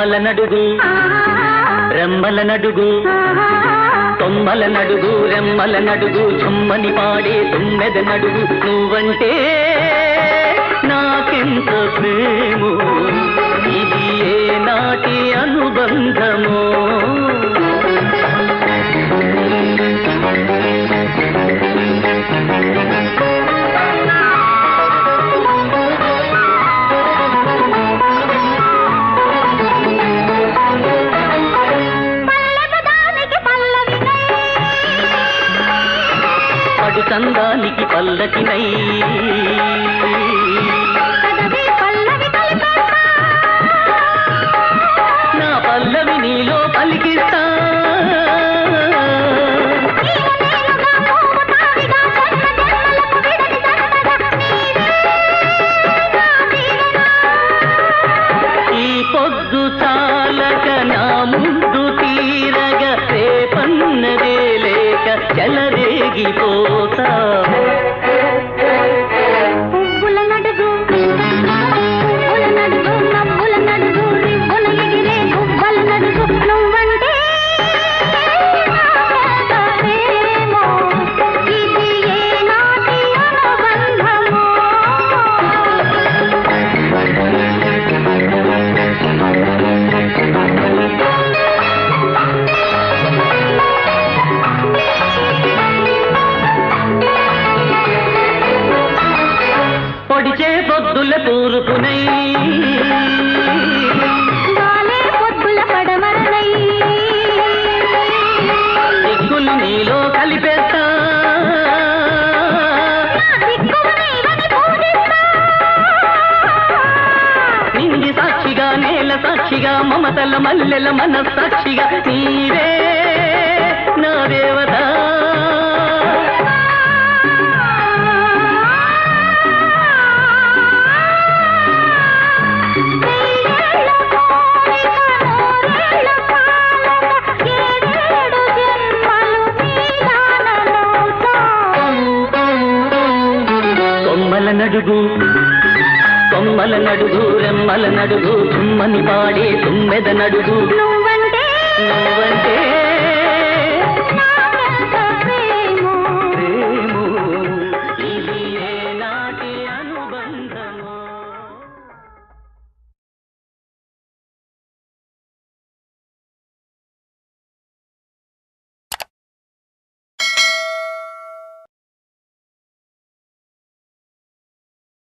కొమ్మల నడుగు రెమ్మల నడుగు కొమ్మల నడుగు రెమ్మల నడుగు చుమ్మని పాడే తుమ్మెద నడుగు. నువ్వంటే నాకెంత ప్రేము. ఇది ఏ నాటి అనుబంధం. పడు చందానికి పల్లకినై. నా పల్లవి నీలో పలికిస్తా. ఈ పొద్దు చాలక నా ముందు తీరగ రేపన్నదే లేక చెలరేగిపోతా জীবন పొద్దుల తూర్పునై. వాలే పొద్దుల పడమరనై దిక్కులు నీలో కలిపేస్తా. నా దిక్కువ నీవని పూజిస్తా. నింగి సాక్షిగా నేల సాక్షిగా మమతల మల్లెల మన సాక్షిగా నీవే నా నడుగు. కొమ్మల నడుగు రెమ్మల నడుగు తుమ్మని పాడే తుమ్మెద నడుగు. నువ్వంటే